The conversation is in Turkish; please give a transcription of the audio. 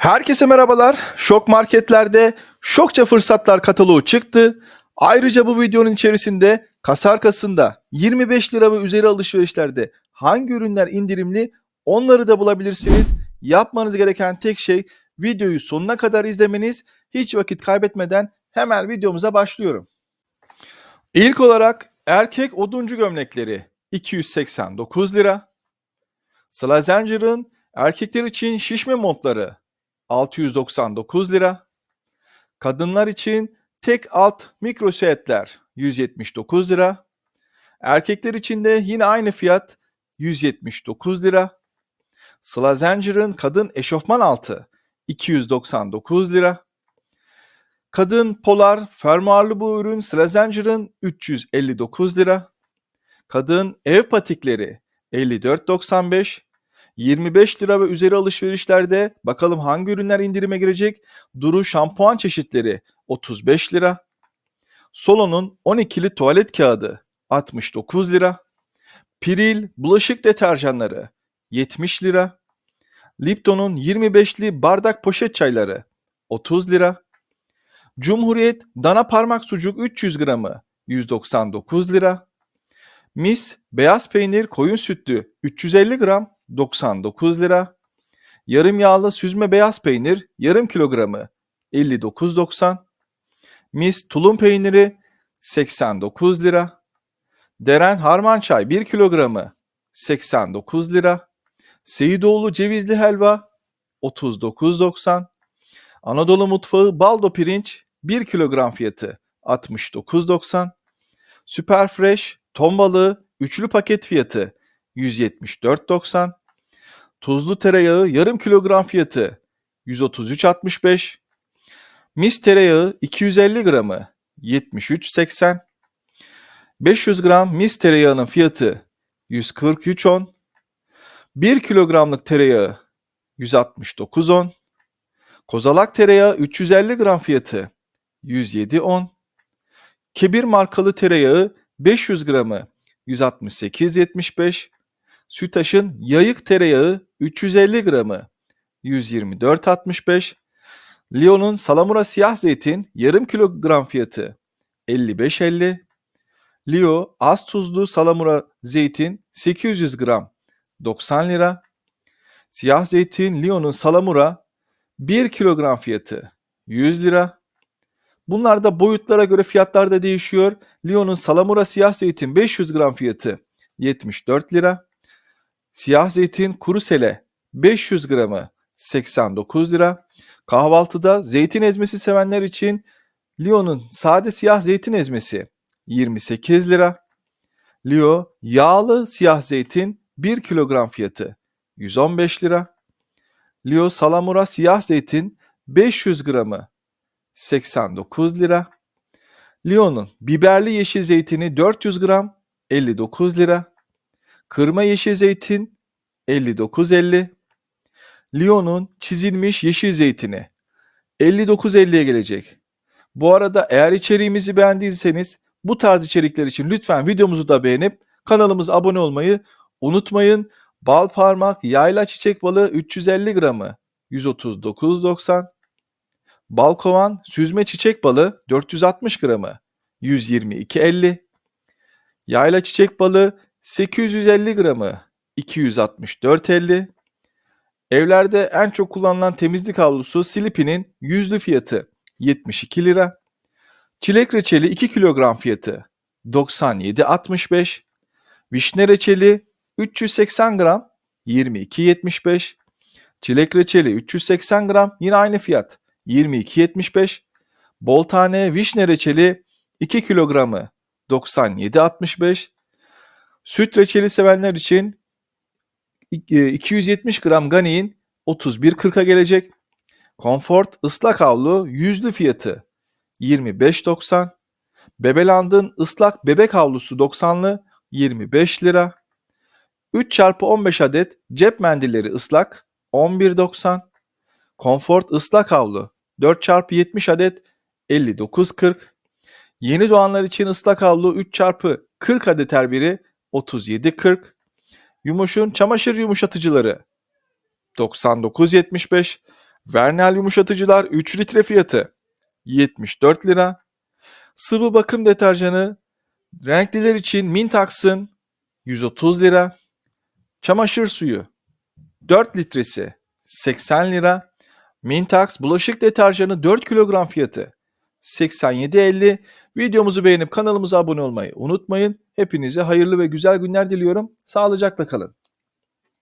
Herkese merhabalar. Şok marketlerde şokça fırsatlar kataloğu çıktı. Ayrıca bu videonun içerisinde kasa arkasında 25 lira ve üzeri alışverişlerde hangi ürünler indirimli onları da bulabilirsiniz. Yapmanız gereken tek şey videoyu sonuna kadar izlemeniz. Hiç vakit kaybetmeden hemen videomuza başlıyorum. İlk olarak erkek oduncu gömlekleri 289 lira. Slazenger'ın erkekler için şişme montları 699 lira. Kadınlar için tek alt mikro süetler 179 lira. Erkekler için de yine aynı fiyat 179 lira. Slazenger'ın kadın eşofman altı 299 lira. Kadın polar fermuarlı bu ürün Slazenger'ın 359 lira. Kadın ev patikleri 54.95. 25 lira ve üzeri alışverişlerde bakalım hangi ürünler indirime girecek? Duru şampuan çeşitleri 35 lira. Solo'nun 12'li tuvalet kağıdı 69 lira. Piril bulaşık deterjanları 70 lira. Lipton'un 25'li bardak poşet çayları 30 lira. Cumhuriyet dana parmak sucuk 300 gramı 199 lira. Mis beyaz peynir koyun sütlü 350 gram 99 lira. Yarım yağlı süzme beyaz peynir yarım kilogramı 59.90. Mis tulum peyniri 89 lira. Deren harman çay 1 kilogramı 89 lira. Seyidoğlu cevizli helva 39.90. Anadolu mutfağı baldo pirinç 1 kilogram fiyatı 69.90. Süper Fresh ton balığı üçlü paket fiyatı 174.90. Tuzlu tereyağı yarım kilogram fiyatı 133.65. Mis tereyağı 250 gramı 73.80. 500 gram mis tereyağının fiyatı 143.10. 1 kilogramlık tereyağı 169.10. Kozalak tereyağı 350 gram fiyatı 107.10. Kebir markalı tereyağı 500 gramı 168.75. Sütaş'ın yayık tereyağı 350 gramı 124.65. Lyon'un salamura siyah zeytin yarım kilogram fiyatı 55.50. Lio az tuzlu salamura zeytin 800 gram 90 lira. Siyah zeytin Lyon'un salamura 1 kilogram fiyatı 100 lira. Bunlar da boyutlara göre fiyatlar da değişiyor. Lyon'un salamura siyah zeytin 500 gram fiyatı 74 lira. Siyah zeytin kuru sele 500 gramı 89 lira. Kahvaltıda zeytin ezmesi sevenler için Lyon'un sade siyah zeytin ezmesi 28 lira. Lio yağlı siyah zeytin 1 kilogram fiyatı 115 lira. Lio salamura siyah zeytin 500 gramı 89 lira. Lyon'un biberli yeşil zeytini 400 gram 59 lira. Kırma yeşil zeytin 59.50. Lyon'un çizilmiş yeşil zeytini 59.50'ye gelecek. Bu arada eğer içeriğimizi beğendiyseniz bu tarz içerikler için lütfen videomuzu da beğenip kanalımıza abone olmayı unutmayın. Bal parmak yayla çiçek balığı 350 gramı 139.90. Balkovan süzme çiçek balığı 460 gramı 122.50. Yayla çiçek balığı 850 gramı 264.50. Evlerde en çok kullanılan temizlik havlusu Slippy'nin yüzlü fiyatı 72 lira. Çilek reçeli 2 kilogram fiyatı 97.65. Vişne reçeli 380 gram 22.75. Çilek reçeli 380 gram yine aynı fiyat 22.75. Bol tane vişne reçeli 2 kilogramı 97.65. Süt reçeli sevenler için 270 gram Gani'nin 31.40'a gelecek. Comfort ıslak havlu yüzlü fiyatı 25.90. Bebeland'ın ıslak bebek havlusu 90'lı 25 lira. 3 çarpı 15 adet cep mendilleri ıslak 11.90. Comfort ıslak havlu 4 çarpı 70 adet 59.40. Yeni doğanlar için ıslak havlu 3 çarpı 40 adet her biri 37.40. Yumuş'un çamaşır yumuşatıcıları 99.75. Vernel yumuşatıcılar 3 litre fiyatı 74 lira. Sıvı bakım deterjanı renkliler için Mintax'ın 130 lira. Çamaşır suyu 4 litresi 80 lira. Mintax bulaşık deterjanı 4 kilogram fiyatı 87.50. Videomuzu beğenip kanalımıza abone olmayı unutmayın. Hepinize hayırlı ve güzel günler diliyorum. Sağlıcakla kalın.